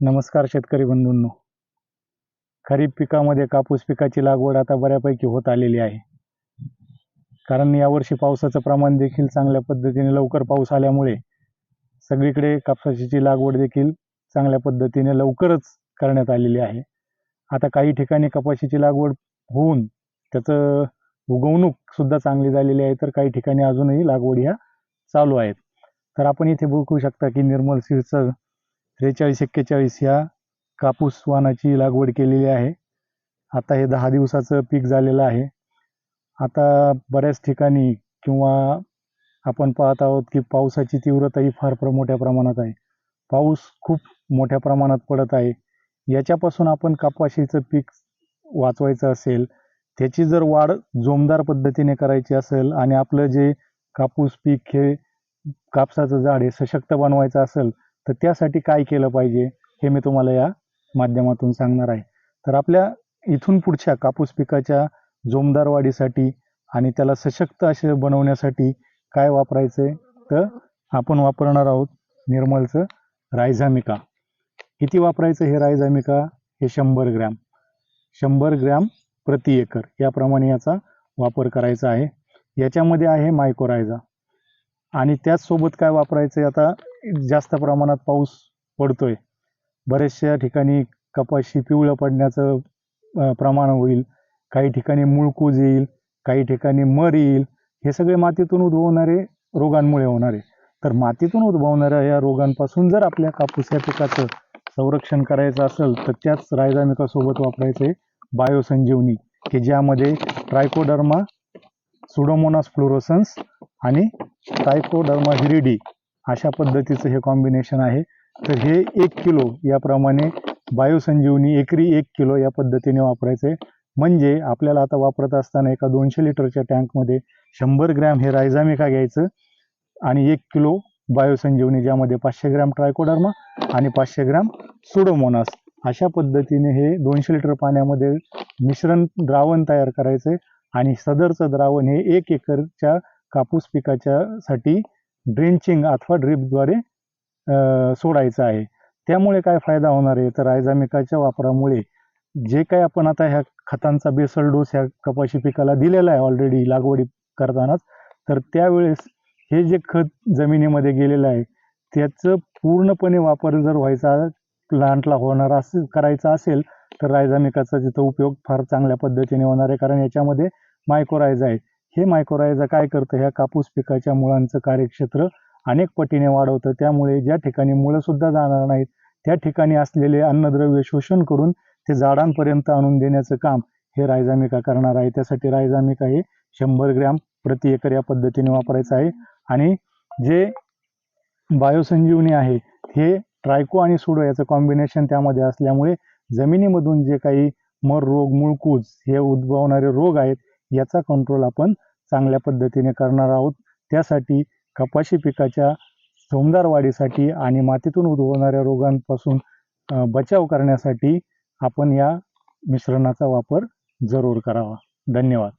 नमस्कार शेतकरी बंधूंनो. खरीप पिकामध्ये कापूस पिकाची लागवड आता बऱ्यापैकी होत आलेली आहे. कारण यावर्षी पावसाचं प्रमाण देखील चांगल्या पद्धतीने लवकर पाऊस आल्यामुळे सगळीकडे कापसाची लागवड देखील चांगल्या पद्धतीने लवकरच करण्यात आलेली आहे. आता काही ठिकाणी कपाशीची लागवड होऊन त्याचं उगवणूक सुद्धा चांगली झालेली आहे तर काही ठिकाणी अजूनही लागवड ह्या चालू आहेत. तर आपण इथे बघू शकता की निर्मल सीडचं त्रेचाळीस एक्केचाळीस ह्या कापूस वाणाची लागवड केलेली आहे. आता हे दहा दिवसाचं पीक झालेलं आहे. आता बऱ्याच ठिकाणी किंवा आपण पाहत आहोत की पावसाची तीव्रताही फार प्र मोठ्या प्रमाणात आहे. पाऊस खूप मोठ्या प्रमाणात पडत आहे. याच्यापासून आपण कपाशीचं पीक वाचवायचं असेल त्याची जर वाढ जोमदार पद्धतीने करायची असेल आणि आपलं जे कापूस पीक हे कापसाचं झाड हे सशक्त बनवायचं असेल तर त्यासाठी काय केलं पाहिजे हे मी तुम्हाला या माध्यमातून सांगणार आहे. तर आपल्या इथून पुढच्या कापूस पिकाच्या जोमदार वाढीसाठी आणि त्याला सशक्त असे बनवण्यासाठी काय वापरायचं आहे तर आपण वापरणार आहोत निर्मलचं रायझामिका. किती वापरायचं हे रायझामिका? हे शंभर ग्रॅम. शंभर ग्रॅम प्रति एकर याप्रमाणे याचा वापर करायचा आहे. याच्यामध्ये आहे मायकोरायझा आणि त्याचसोबत काय वापरायचं आता? जास्त प्रमाणात पाऊस पडतोय. बऱ्याचशा ठिकाणी कपाशी पिवळं पडण्याचं प्रमाण होईल. काही ठिकाणी मुळकूज येईल काही ठिकाणी मर येईल. हे सगळे मातीतून उद्भवणारे रोगांमुळे होणारे. तर मातीतून उद्भवणाऱ्या या रोगांपासून जर आपल्या कापूस या पिकाचं संरक्षण करायचं असेल तर त्याच रायझामिकासोबत वापरायचं आहे बायोसंजीवनी की ज्यामध्ये ट्रायकोडर्मा सुडोमोनास फ्लोरोसन्स आणि ट्रायकोडर्मा हिरिडी अशा पद्धतीचं हे कॉम्बिनेशन आहे. तर हे एक किलो याप्रमाणे बायोसंजीवनी एकरी एक किलो या पद्धतीने वापरायचे. म्हणजे आपल्याला आता वापरत असताना एका दोनशे लिटरच्या टँकमध्ये शंभर ग्रॅम हे रायझामिका घ्यायचं आणि एक किलो बायोसंजीवनी ज्यामध्ये पाचशे ग्रॅम ट्रायकोडर्मा आणि पाचशे ग्रॅम सुडोमोनास. अशा पद्धतीने हे दोनशे लिटर पाण्यामध्ये मिश्रण द्रावण तयार करायचं आणि सदरचं द्रावण हे एक एकरच्या कापूस पिकाच्या साठी ड्रेंचिंग अथवा ड्रिपद्वारे सोडायचं आहे. त्यामुळे काय फायदा होणार आहे? तर रायझामिकाच्या वापरामुळे जे काय आपण आता ह्या खतांचा बेसल डोस ह्या कपाशी पिकाला दिलेला आहे ऑलरेडी लागवडी करतानाच तर त्यावेळेस हे जे खत जमिनीमध्ये गेलेलं आहे त्याचं पूर्णपणे वापर जर व्हायचा प्लांटला होणार असेल करायचा असेल तर रायझामिकाचा तिथं उपयोग फार चांगल्या पद्धतीने होणार आहे. कारण याच्यामध्ये मायकोरायझा आहे. हे मायक्रोरायझा काय करतं? ह्या कापूस पिकाच्या मुळांचं कार्यक्षेत्र अनेक पटीने वाढवतं. त्यामुळे ज्या ठिकाणी मुळंसुद्धा जाणार नाहीत त्या ठिकाणी असलेले अन्नद्रव्य शोषण करून ते झाडांपर्यंत आणून देण्याचं काम हे रायझामिका करणार आहे. त्यासाठी रायझामिका हे शंभर ग्रॅम प्रति एकर या पद्धतीने वापरायचं आहे. आणि जे बायोसंजीवनी आहे हे ट्रायको आणि सुडो याचं कॉम्बिनेशन त्यामध्ये असल्यामुळे जमिनीमधून जे काही मर रोग मूळकूज हे उद्भवणारे रोग आहेत याचा कंट्रोल आपण चांगल्या पद्धतीने करणार आहोत. त्यासाठी कपाशी पिकाच्या जोमदार वाढीसाठी आणि मातीतून उद्भवणाऱ्या रोगांपासून बचाव करण्यासाठी आपण या मिश्रणाचा वापर जरूर करावा. धन्यवाद.